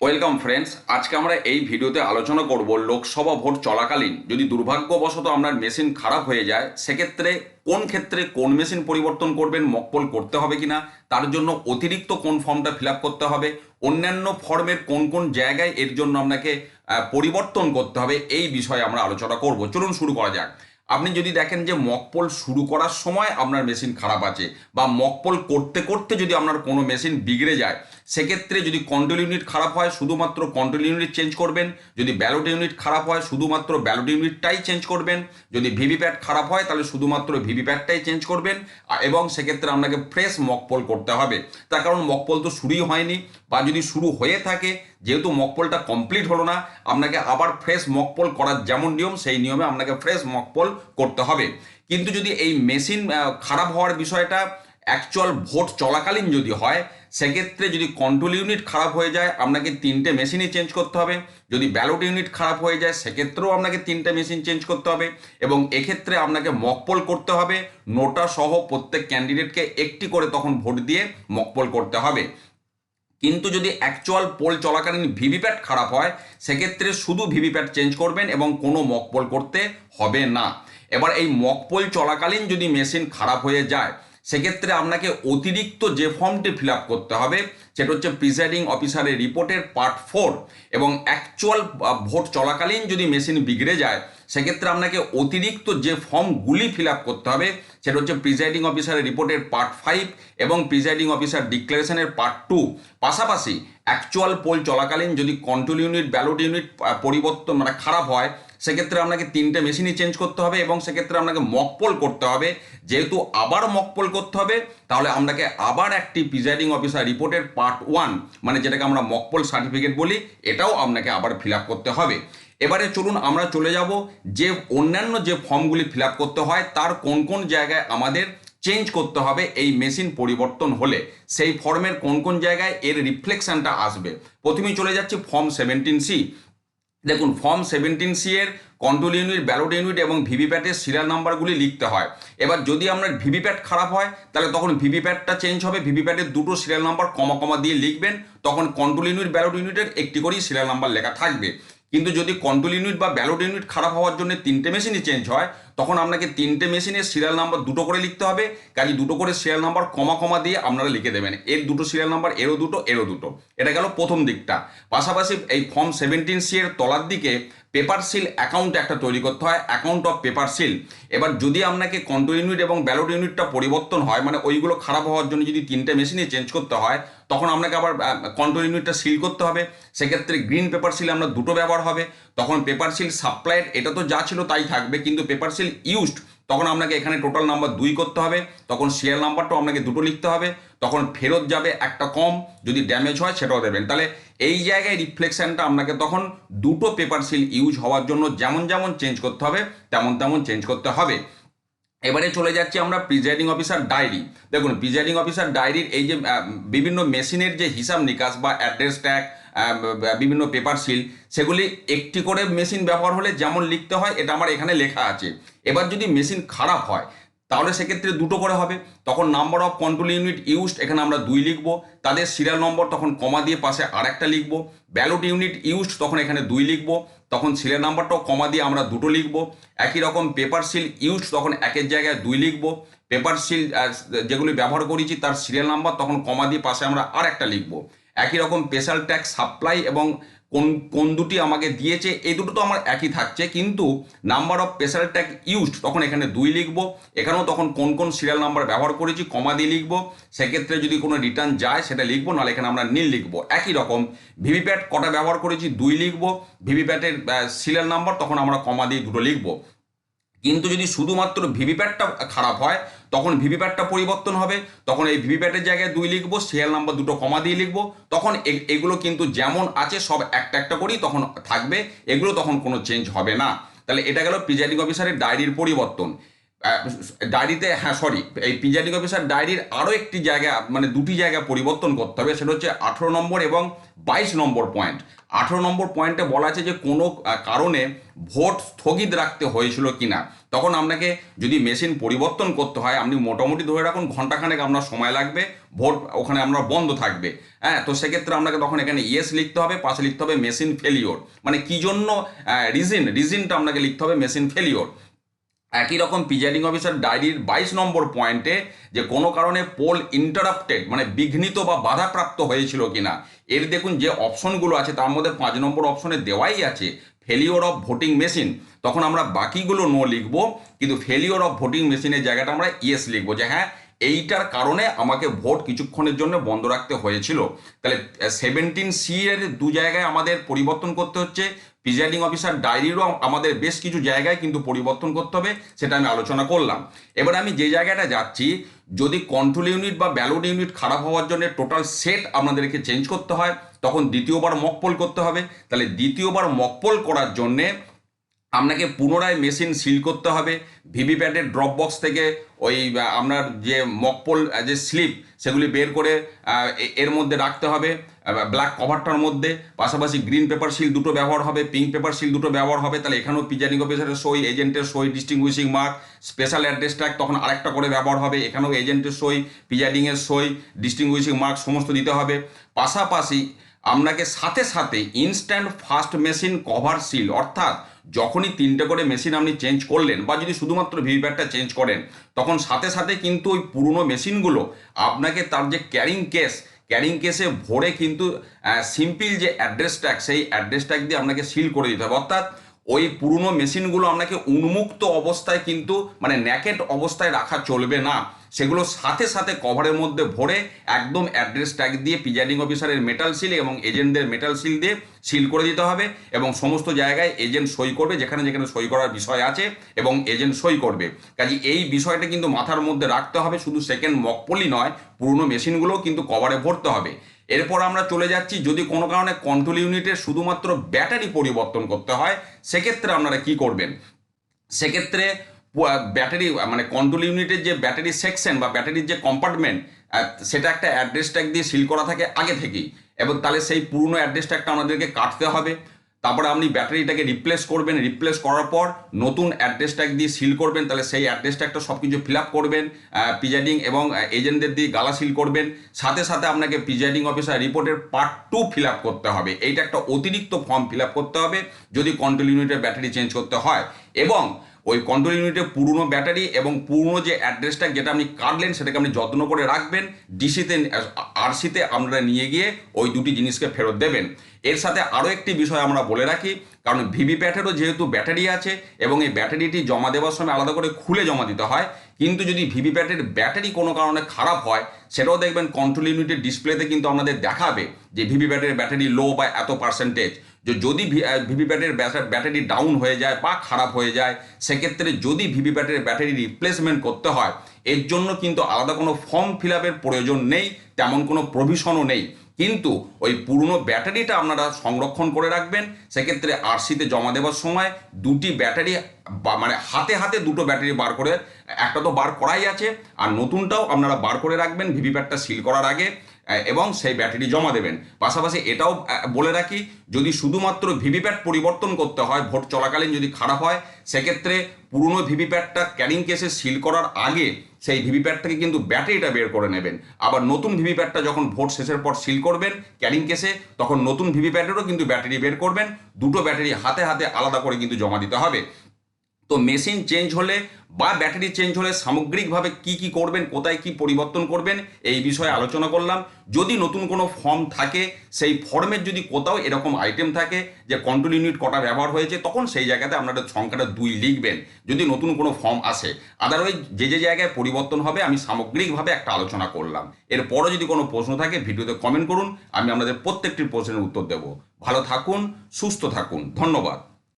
Welcome friends আজকে আমরা এই ভিডিওতে আলোচনা করব লোকসভা ভোট চলাকালীন। যদি দুর্ভাগ্যবশত আপনার মেশিন খারাপ হয়ে যায়, সেক্ষেত্রে কোন ক্ষেত্রে কোন মেশিন পরিবর্তন করবেন, মকপল করতে হবে কিনা, তার জন্য অতিরিক্ত কোন ফর্মটা ফিল করতে হবে, অন্যান্য ফর্মের কোন কোন জায়গায় এর জন্য আপনাকে পরিবর্তন করতে হবে, এই বিষয়ে আমরা আলোচনা করব। চলুন শুরু করা যাক। আপনি যদি দেখেন যে মকপল শুরু করার সময় আপনার মেশিন খারাপ আছে, বা মকপল করতে করতে যদি আপনার কোনো মেশিন বিগড়ে যায় সেক্ষেত্রে যদি কন্ট্রোল ইউনিট খারাপ হয়, শুধুমাত্র কন্ট্রোল ইউনিট চেঞ্জ করবেন। যদি ব্যালট ইউনিট খারাপ হয়, শুধুমাত্র ব্যালট ইউনিটটাই চেঞ্জ করবেন। যদি ভিভিপ্যাট খারাপ হয়, তাহলে শুধুমাত্র ভিভিপ্যাটটাই চেঞ্জ করবেন। এবং সেক্ষেত্রে আপনাকে ফ্রেশ মকপল করতে হবে। তার কারণ মকপল তো শুরুই হয়নি, বা যদি শুরু হয়ে থাকে, যেহেতু মকপলটা কমপ্লিট হলো না, আপনাকে আবার ফ্রেশ মকপল করার যেমন নিয়ম, সেই নিয়মে আপনাকে ফ্রেশ মকপল করতে হবে। কিন্তু যদি এই মেশিন খারাপ হওয়ার বিষয়টা অ্যাকচুয়াল ভোট চলাকালীন যদি হয়, সেক্ষেত্রে যদি কন্ট্রোল ইউনিট খারাপ হয়ে যায়, আপনাকে তিনটে মেশিনই চেঞ্জ করতে হবে। যদি ব্যালট ইউনিট খারাপ হয়ে যায়, সেক্ষেত্রেও আপনাকে তিনটে মেশিন চেঞ্জ করতে হবে এবং এক্ষেত্রে আপনাকে মকপল করতে হবে। নোটা সহ প্রত্যেক ক্যান্ডিডেটকে একটি করে তখন ভোট দিয়ে মকপল করতে হবে। কিন্তু যদি অ্যাকচুয়াল পোল চলাকালীন ভিভিপ্যাট খারাপ হয়, সেক্ষেত্রে শুধু ভিভিপ্যাট চেঞ্জ করবেন এবং কোনো মকপোল করতে হবে না। এবার এই মকপোল চলাকালীন যদি মেশিন খারাপ হয়ে যায় সেক্ষেত্রে আপনাকে অতিরিক্ত যে ফর্মটি ফিল করতে হবে, সেটা হচ্ছে প্রিসাইডিং অফিসারের রিপোর্টের পার্ট ফোর এবং অ্যাকচুয়াল ভোট চলাকালীন যদি মেশিন বিগড়ে যায়, সেক্ষেত্রে আপনাকে অতিরিক্ত যে ফর্মগুলি ফিল করতে হবে, সেটা হচ্ছে প্রিসাইডিং অফিসারের রিপোর্টের পার্ট ফাইভ এবং প্রিসাইডিং অফিসার ডিক্লারেশনের পার্ট টু পাশাপাশি অ্যাকচুয়াল পোল চলাকালীন যদি কন্ট্রোল ইউনিট ব্যালট ইউনিট পরিবর্তন মানে খারাপ হয় সেক্ষেত্রে আপনাকে তিনটে মেশিনই চেঞ্জ করতে হবে এবং সেক্ষেত্রে আপনাকে মকপোল করতে হবে। যেহেতু আবার মকপোল করতে হবে, তাহলে আপনাকে আবার একটি প্রিজাইডিং অফিসার রিপোর্টের পার্ট ওয়ান মানে যেটাকে আমরা মকপোল সার্টিফিকেট বলি, এটাও আপনাকে আবার ফিল করতে হবে। এবারে চলুন আমরা চলে যাব যে অন্যান্য যে ফর্মগুলি ফিল করতে হয়, তার কোন কোন জায়গায় আমাদের চেঞ্জ করতে হবে এই মেশিন পরিবর্তন হলে। সেই ফর্মের কোন কোন জায়গায় এর রিফ্লেকশনটা আসবে। প্রথমেই চলে যাচ্ছে ফর্ম সেভেন্টিন সি দেখুন ফর্ম সেভেন্টিন সি এর কন্ট্রোল ইউনিট ব্যালট ইউনিট এবং ভিভিপ্যাটের সিরিয়াল নাম্বারগুলি লিখতে হয়। এবার যদি আপনার ভিভিপ্যাট খারাপ হয়, তাহলে তখন ভিভিপ্যাটটা চেঞ্জ হবে। ভিভিপ্যাটের দুটো সিরিয়াল নাম্বার কমা কমা দিয়ে লিখবেন। তখন কন্ট্রোল ইউনিট ব্যালট ইউনিটের একটি করেই সিরিয়াল নাম্বার লেখা থাকবে। কিন্তু যদি কন্ট্রোল ইউনিট বা ব্যালট ইউনিট খারাপ হওয়ার জন্য তিনটে মেশিনই চেঞ্জ হয়, তখন আপনাকে তিনটে মেশিনের সিরিয়াল নাম্বার দুটো করে লিখতে হবে কাজে দুটো করে সিরিয়াল নাম্বার কমা কমা দিয়ে আপনারা লিখে দেবেন। এর দুটো সিরিয়াল নাম্বার এরও দুটো এরও দুটো। এটা গেল প্রথম দিকটা। পাশাপাশি এই ফর্ম সেভেন্টিন সি এর তলার দিকে পেপার সিল অ্যাকাউন্ট একটা তৈরি করতে হয় অ্যাকাউন্ট অফ পেপার সিল এবার যদি আপনাকে কন্ট্রোল ইউনিট এবং ব্যালট ইউনিটটা পরিবর্তন হয় মানে ওইগুলো খারাপ হওয়ার জন্য যদি তিনটে মেশিনে চেঞ্জ করতে হয়, তখন আপনাকে আবার কন্ট্রোল ইউনিটটা সিল করতে হবে। সেক্ষেত্রে গ্রিন পেপার সিল আমরা দুটো ব্যবহার হবে। তখন পেপার সিল সাপ্লাইড এটা তো যা ছিল তাই থাকবে, কিন্তু পেপার সিল ইউজড তখন আপনাকে এখানে টোটাল নাম্বার দুই করতে হবে, তখন সিরিয়াল নাম্বারটাও আপনাকে দুটো লিখতে হবে, তখন ফেরত যাবে একটা কম, যদি ড্যামেজ হয় সেটাও দেবেন। তাহলে এই জায়গায় রিফ্লেকশানটা আপনাকে তখন দুটো পেপার সিল ইউজ হওয়ার জন্য যেমন যেমন চেঞ্জ করতে হবে, তেমন তেমন চেঞ্জ করতে হবে। এবারে চলে যাচ্ছি আমরা প্রিজাইডিং অফিসার ডায়েরি দেখুন প্রিজাইডিং অফিসার ডায়েরির এই যে বিভিন্ন মেশিনের যে হিসাব নিকাশ বা অ্যাড্রেস ট্যাগ বিভিন্ন পেপার সিল সেগুলি একটি করে মেশিন ব্যবহার হলে যেমন লিখতে হয়, এটা আমার এখানে লেখা আছে। এবার যদি মেশিন খারাপ হয়, তাহলে সেক্ষেত্রে দুটো করে হবে। তখন number of control unit used এখানে আমরা দুই লিখব। তাদের সিরিয়াল নম্বর তখন কমা দিয়ে পাশে আরেকটা লিখব। ব্যালট ইউনিট ইউজড তখন এখানে দুই লিখব। তখন সিরিয়াল নাম্বারটাও কমা দিয়ে আমরা দুটো লিখব। একই রকম পেপার সিল ইউজ তখন একের জায়গায় দুই লিখব। পেপার সিল যেগুলি ব্যবহার করেছি, তার সিরিয়াল নাম্বার তখন কমা দিয়ে পাশে আমরা আর একটা লিখব। একই রকম স্পেশাল ট্যাক্স সাপ্লাই এবং কোন কোন দুটি আমাকে দিয়েছে, এই দুটো তো আমার একই থাকছে। কিন্তু number of special tag used তখন এখানে দুই লিখব। এখানেও তখন কোন কোন সিরিয়াল নাম্বার ব্যবহার করেছি, কমা দিয়ে লিখব। সেক্ষেত্রে যদি কোনো রিটার্ন যায়, সেটা লিখব, নাহলে এখানে আমরা নীল লিখব। একই রকম, ভিভিপ্যাট কটা ব্যবহার করেছি, দুই লিখব। ভিভিপ্যাটের সিরিয়াল নাম্বার তখন আমরা কমা দিয়ে দুটো লিখব। কিন্তু যদি শুধুমাত্র ভিভিপ্যাটটা খারাপ হয়, তখন ভিভিপ্যাটটা পরিবর্তন হবে, তখন এই ভিভিপ্যাটের জায়গায় দুই লিখব সিরিয়াল নাম্বার দুটো কমা দিয়ে লিখব, তখন এগুলো কিন্তু যেমন আছে, সব একটা একটা করেই তখন থাকবে, এগুলো তখন কোনো চেঞ্জ হবে না। তাহলে এটা গেল প্রিজাইডিং অফিসারের ডায়েরির পরিবর্তন। ডায়েরিতে হ্যাঁ সরি এই প্রিজাইডিং অফিসার ডায়েরির আরও একটি জায়গা মানে দুটি জায়গা পরিবর্তন করতে হবে, সেটা হচ্ছে আঠেরো নম্বর এবং বাইশ নম্বর পয়েন্ট আঠেরো নম্বর পয়েন্টে বলা আছে যে কোনো কারণে ভোট স্থগিত রাখতে হয়েছিল কি না তখন আপনাকে যদি মেশিন পরিবর্তন করতে হয়, আপনি মোটামুটি ধরে রাখুন ঘন্টাখানেক আপনার সময় লাগবে, ভোট ওখানে আপনার বন্ধ থাকবে। হ্যাঁ তো সেক্ষেত্রে আপনাকে তখন এখানে ইয়েস লিখতে হবে, পাশে লিখতে হবে মেশিন ফেলিওর মানে কি জন্য রিজিন রিজিনটা আপনাকে লিখতে হবে, মেশিন ফেলিওর একই রকম প্রিজাইডিং অফিসার ডায়েরির বাইশ নম্বর পয়েন্টে যে কোনো কারণে পোল ইন্টারাপ্টেড মানে বিঘ্নিত বা বাধাপ্রাপ্ত হয়েছিল কিনা, এর দেখুন যে অপশনগুলো আছে, তার মধ্যে পাঁচ নম্বর অপশনে দেওয়াই আছে ফেলিওর অফ ভোটিং মেশিন তখন আমরা বাকিগুলো নো লিখব, কিন্তু ফেলিওর অফ ভোটিং মেশিনের জায়গাটা আমরা ইয়েস লিখব যে হ্যাঁ এইটার কারণে আমাকে ভোট কিছুক্ষণের জন্য বন্ধ রাখতে হয়েছিল। তাহলে সেভেন্টিন সি এর দু জায়গায় আমাদের পরিবর্তন করতে হচ্ছে। প্রিজাইডিং অফিসার ডায়েরিরও আমাদের বেশ কিছু জায়গায় কিন্তু পরিবর্তন করতে হবে, সেটা আমি আলোচনা করলাম। এবার আমি যে জায়গাটা যাচ্ছি, যদি কন্ট্রোল ইউনিট বা ব্যালট ইউনিট খারাপ হওয়ার জন্য টোটাল সেট আপনাদেরকে চেঞ্জ করতে হয়, তখন দ্বিতীয়বার মকপোল করতে হবে। তাহলে দ্বিতীয়বার মকপোল করার জন্যে আপনাকে পুনরায় মেশিন সিল করতে হবে। ভিভিপ্যাটের ড্রপ বক্স থেকে ওই আপনার যে মকপোল যে স্লিপ সেগুলি বের করে এর মধ্যে রাখতে হবে। ব্ল্যাক কভারটার মধ্যে। পাশাপাশি গ্রিন পেপার সিল দুটো ব্যবহার হবে পিঙ্ক পেপার সিল দুটো ব্যবহার হবে। তাহলে এখানেও প্রিজাইডিং অফিসারের সই এজেন্টের সই distinguishing mark special address tag তখন আরেকটা করে ব্যবহার হবে। এখানেও এজেন্টের সই প্রিজাইডিংয়ের সই ডিস্টিংগুইশিং মার্ক সমস্ত দিতে হবে। পাশাপাশি আপনাকে সাথে সাথে instant fast machine cover seal অর্থাৎ যখনই তিনটে করে মেশিন আপনি চেঞ্জ করলেন বা যদি শুধুমাত্র ভিভিপ্যাটটা চেঞ্জ করেন, তখন সাথে সাথে কিন্তু ওই পুরনো মেশিনগুলো আপনাকে তার যে ক্যারিং কেস ক্যারিং কেসে ভরে কিন্তু সিম্পল যে অ্যাড্রেস ট্যাগ সেই অ্যাড্রেস ট্যাগ দিয়ে আপনাকে সিল করে দিতে হবে। অর্থাৎ ওই পুরনো মেশিনগুলো আপনাকে উন্মুক্ত অবস্থায় কিন্তু মানে ন্যাকেট অবস্থায় রাখা চলবে না। সেগুলো সাথে সাথে কভারের মধ্যে ভরে একদম অ্যাড্রেস ট্যাগ দিয়ে প্রিজাইডিং অফিসারের মেটাল সিল এবং এজেন্টদের মেটাল সিল দিয়ে সিল করে দিতে হবে এবং সমস্ত জায়গায় এজেন্ট সই করবে, যেখানে যেখানে সই করার বিষয় আছে এবং এজেন্ট সই করবে। কাজে এই বিষয়টা কিন্তু মাথার মধ্যে রাখতে হবে, শুধু সেকেন্ড মকপলি নয়, পুরনো মেশিনগুলোও কিন্তু কভারে ভরতে হবে। এরপর আমরা চলে যাচ্ছি, যদি কোনো কারণে কন্ট্রোল ইউনিটের শুধুমাত্র ব্যাটারি পরিবর্তন করতে হয়, সেক্ষেত্রে আপনারা কি করবেন? সেক্ষেত্রে ব্যাটারি মানে কন্ট্রোল ইউনিটের যে ব্যাটারি সেকশন বা ব্যাটারির যে কম্পার্টমেন্ট সেটা একটা অ্যাড্রেস ট্যাগ দিয়ে সিল করা থাকে আগে থেকেই। এবং তাহলে সেই পুরনো অ্যাড্রেস ট্যাগটা আমাদেরকে কাটতে হবে। তারপরে আপনি ব্যাটারিটাকে রিপ্লেস করবেন। রিপ্লেস করার পর নতুন অ্যাড্রেস ট্যাগ দিয়ে সিল করবেন। তাহলে সেই অ্যাড্রেস ট্যাগটা সব কিছু ফিল আপ করবেন প্রিজাইডিং এবং এজেন্টদের দিয়ে গালা সিল করবেন। সাথে সাথে আপনাকে প্রিজাইডিং অফিসার রিপোর্টের পার্ট টু ফিল আপ করতে হবে। এইটা একটা অতিরিক্ত ফর্ম ফিল আপ করতে হবে। যদি কন্ট্রোল ইউনিটের ব্যাটারি চেঞ্জ করতে হয়। এবং ওই কন্ট্রোল ইউনিটের পুরনো ব্যাটারি এবং পুরনো যে অ্যাড্রেসটা যেটা আপনি কাটলেন, সেটাকে আপনি যত্ন করে রাখবেন। ডিসিতে আরসিতে আপনারা নিয়ে গিয়ে ওই দুটি জিনিসকে ফেরত দেবেন। এর সাথে আরও একটি বিষয় আমরা বলে রাখি, কারণ ভিভি ভিভিপ্যাটেরও যেহেতু ব্যাটারি আছে এবং এই ব্যাটারিটি জমা দেওয়ার সময় আলাদা করে খুলে জমা দিতে হয়, কিন্তু যদি ভিভিপ্যাটের ব্যাটারি কোনো কারণে খারাপ হয়, সেটাও দেখবেন কন্ট্রোল ইউনিটের ডিসপ্লেতে কিন্তু আমাদের দেখাবে যে ভিভি ভিভিপ্যাটের ব্যাটারি লো বা এত পার্সেন্টেজ যে যদি ভিভিপ্যাটের ব্যাটারি ডাউন হয়ে যায় বা খারাপ হয়ে যায়, সেক্ষেত্রে যদি ভিভিপ্যাটের ব্যাটারি রিপ্লেসমেন্ট করতে হয়, এর জন্য কিন্তু আলাদা কোনো ফর্ম ফিল প্রয়োজন নেই, তেমন কোনো প্রভিশনও নেই। কিন্তু ওই পুরনো ব্যাটারিটা আপনারা সংরক্ষণ করে রাখবেন, সেক্ষেত্রে আরসিতে জমা দেওয়ার সময় দুটি ব্যাটারি মানে হাতে হাতে দুটো ব্যাটারি বার করে, একটা তো বার করাই আছে, আর নতুনটাও আপনারা বার করে রাখবেন ভিভিপ্যাটটা সিল করার আগে। এবং সেই ব্যাটারি জমা দেবেন। পাশাপাশি এটাও বলে রাখি, যদি শুধুমাত্র ভিভিপ্যাট পরিবর্তন করতে হয়, ভোট চলাকালীন যদি খারাপ হয়, সেক্ষেত্রে পুরনো ভিভিপ্যাটটা ক্যারিং কেসে সিল করার আগে সেই ভিভিপ্যাট থেকে কিন্তু ব্যাটারিটা বের করে নেবেন। আবার নতুন ভিভিপ্যাটটা যখন ভোট শেষের পর সিল করবেন ক্যারিং কেসে, তখন নতুন ভিভিপ্যাটেরও কিন্তু ব্যাটারি বের করবেন। দুটো ব্যাটারি হাতে হাতে আলাদা করে কিন্তু জমা দিতে হবে। তো মেশিন চেঞ্জ হলে বা ব্যাটারি চেঞ্জ হলে সামগ্রিকভাবে কি কি করবেন, কোথায় কি পরিবর্তন করবেন, এই বিষয়ে আলোচনা করলাম। যদি নতুন কোনো ফর্ম থাকে, সেই ফর্মের যদি কোথাও এরকম আইটেম থাকে যে কন্ট্রোল ইউনিট কটা ব্যবহার হয়েছে, তখন সেই জায়গাতে আপনারা সংখ্যাটা দুই লিখবেন, যদি নতুন কোনো ফর্ম আসে। আদারওয়াইজ যে যে জায়গায় পরিবর্তন হবে, আমি সামগ্রিকভাবে একটা আলোচনা করলাম। এরপরও যদি কোনো প্রশ্ন থাকে, ভিডিওতে কমেন্ট করুন, আমি আপনাদের প্রত্যেকটি প্রশ্নের উত্তর দেব। ভালো থাকুন, সুস্থ থাকুন। ধন্যবাদ।